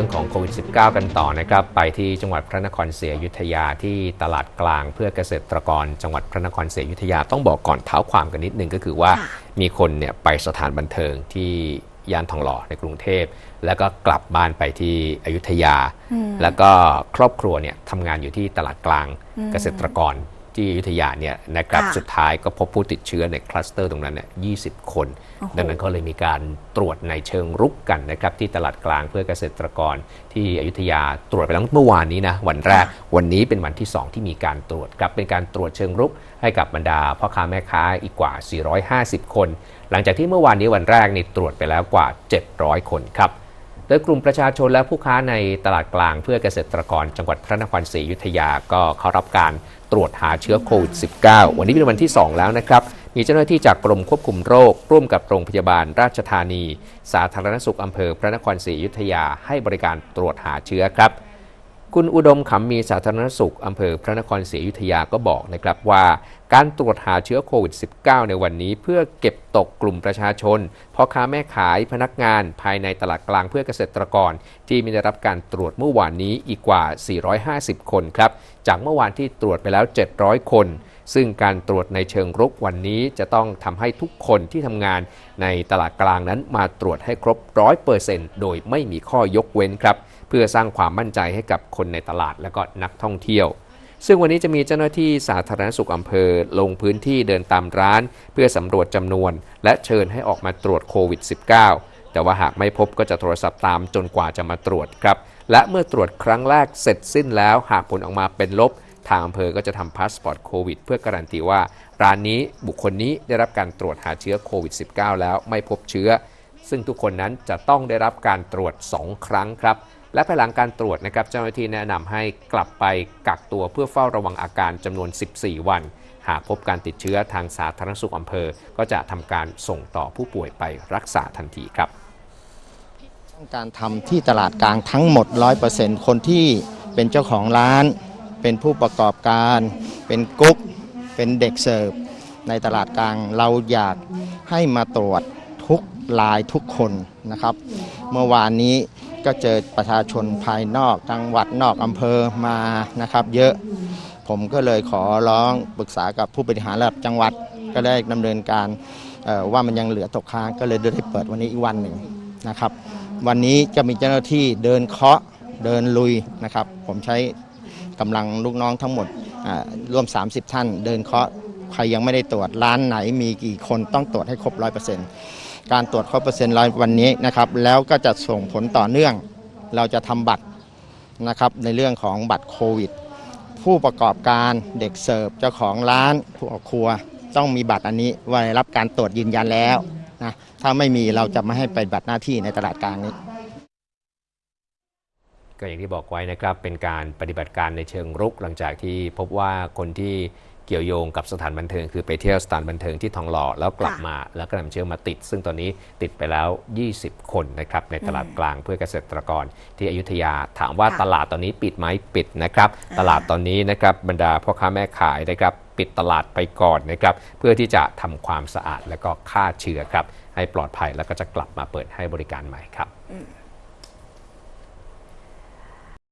รื่องของโควิด -19 กันต่อนะครับ ไปที่จังหวัดพระนครศรีอยุธยาที่ตลาดกลางเพื่อเกษตรกร จังหวัดพระนครศรีอยุธยาต้องบอกก่อนเท้าความกันนิดนึงก็คือว่าค่ะมีคนเนี่ยไปสถานบันเทิงที่ย่านทองหล่อในกรุงเทพ แล้วก็กลับบ้านไปที่อยุธยา แล้วก็ครอบครัวเนี่ยทำงานอยู่ที่ตลาดกลางเกษตรกร ที่อยุธยาเนี่ยนะครับค่ะสุดท้ายก็พบผู้ติดเชื้อในคลัสเตอร์ตรงนั้นเนี่ย20คนโอ้โหดังนั้นก็เลยมีการตรวจในเชิงรุกกันนะครับที่ตลาดกลางเพื่อเกษตรกรที่อยุธยาตรวจไปแล้วเมื่อวานนี้นะวันแรกวันนี้เป็นวันที่ 2 ที่มีการตรวจครับเป็นการตรวจเชิงรุกให้กับบรรดาพ่อค้าแม่ค้าอีกกว่า 450 คน หลังจากที่เมื่อวานนี้วันแรกนี่ตรวจไปแล้วกว่า 700 คนครับโดยกลุ่มประชาชนและผู้ค้าในตลาดกลางเพื่อเกษตรกรจังหวัดพระนครศรีอยุธยาก็เข้ารับการ ตรวจหาเชื้อโควิด -19 วันนี้เป็นวันที่ 2 แล้วนะครับ มีเจ้าหน้าที่จากกรมควบคุมโรค ร่วมกับโรงพยาบาลราชธานี สาธารณสุขอำเภอพระนครศรีอยุธยาให้บริการตรวจหาเชื้อครับ คุณอุดมขำมีสาธารณสุขอำเภอพระนครศรีอยุธยาก็บอกนะครับว่า การตรวจหาเชื้อโควิด -19 ในวันนี้เพื่อเก็บตกกลุ่มประชาชนพ่อค้าแม่ขายพนักงานภายในตลาดกลางเพื่อเกษตรกร ที่มีได้รับการตรวจเมื่อวานนี้อีกกว่า 450 คนครับ จากเมื่อวานที่ตรวจไปแล้ว 700 คน ซึ่งการตรวจในเชิงรุกวันนี้จะต้องทำให้ทุกคนที่ทำงานในตลาดกลางนั้นมาตรวจให้ครบ 100%โดยไม่มีข้อยกเว้นครับ เพื่อสร้างความมั่นใจให้กับคนในตลาดและก็นักท่องเที่ยว ซึ่งวันนี้จะมีเจ้าหน้าที่สาธารณสุขอำเภอ ลงพื้นที่เดินตามร้าน เพื่อสำรวจจำนวน และเชิญให้ออกมาตรวจโควิด -19 แต่ว่าหากไม่พบก็จะโทรศัพท์ตามจนกว่าจะมาตรวจครับ และเมื่อตรวจครั้งแรกเสร็จสิ้นแล้ว หากผลออกมาเป็นลบทางอำเภอก็จะทำพาสปอร์ตโควิดเพื่อการันตีว่า ร้านนี้บุคคลนี้ได้รับการตรวจหาเชื้อโควิด -19 แล้วไม่พบเชื้อ ซึ่งทุกคนนั้นจะต้องได้รับการตรวจ 2 ครั้งครับ และภายหลังการตรวจนะครับเจ้าหน้าที่แนะนำให้กลับไปกักตัวเพื่อเฝ้าระวังอาการจำนวน 14 วัน หากพบการติดเชื้อทางสาธารณสุขอำเภอ ก็จะทำการส่งต่อผู้ป่วยไปรักษาทันทีครับการทำที่ตลาดกลางทั้งหมด 100%คนที่เป็นเจ้าของร้าน เป็นผู้ประกอบการ เป็นกุ๊ก เป็นเด็กเสิร์ฟ ในตลาดกลางเราอยากให้มาตรวจทุกรายทุกคนนะครับ เมื่อวานนี้ ก็เจอประชาชนภายนอกจังหวัดนอกอำเภอมานะครับ เยอะผมก็เลยขอร้องปรึกษากับผู้บริหารระดับจังหวัดก็ได้ดำเนินการว่ามันยังเหลือตกค้างก็เลยได้เปิดวันนี้อีกวันหนึ่งนะครับ วันนี้จะมีเจ้าหน้าที่เดินเคาะเดินลุยนะครับ ผมใช้กำลังลูกน้องทั้งหมดอ่าร่วม 30 ท่าน เดินเคาะใครยังไม่ได้ตรวจร้านไหนมีกี่คนต้องตรวจให้ครบ100% การตรวจครบเปอร์เซ็นต์ร้อยวันนี้นะครับแล้วก็จะส่งผลต่อเนื่อง เราจะทำบัตรนะครับในเรื่องของบัตรโควิด ผู้ประกอบการเด็กเสิร์ฟเจ้าของร้านผู้ออกครัว ต้องมีบัตรอันนี้ว่าได้รับการตรวจยืนยันแล้วนะถ้าไม่มีเราจะไม่ให้ไปบัตรหน้าที่ในตลาดกลางนี้ก็อย่างที่บอกไว้นะครับเป็นการปฏิบัติการในเชิงรุกหลังจากที่พบว่าคนที่ เกี่ยวโยงกับสถานบันเทิง คือไปเที่ยวสถานบันเทิงที่ทองหล่อแล้วกลับค่ะมาแล้วก็นำเชื้อมาติด ซึ่งตอนนี้ติดไปแล้ว 20 คนนะครับในตลาดกลางเพื่อเกษตรกรที่อยุธยาถามว่าค่ะตลาดตอนนี้ปิดไหมปิดนะครับอ่าตลาดตอนนี้นะครับบรรดาพ่อค้าแม่ขายนะครับปิดตลาดไปก่อนนะครับเพื่อที่จะทำความสะอาดและก็ฆ่าเชื้อครับให้ปลอดภัยแล้วก็จะกลับมาเปิดให้บริการใหม่ครับอืม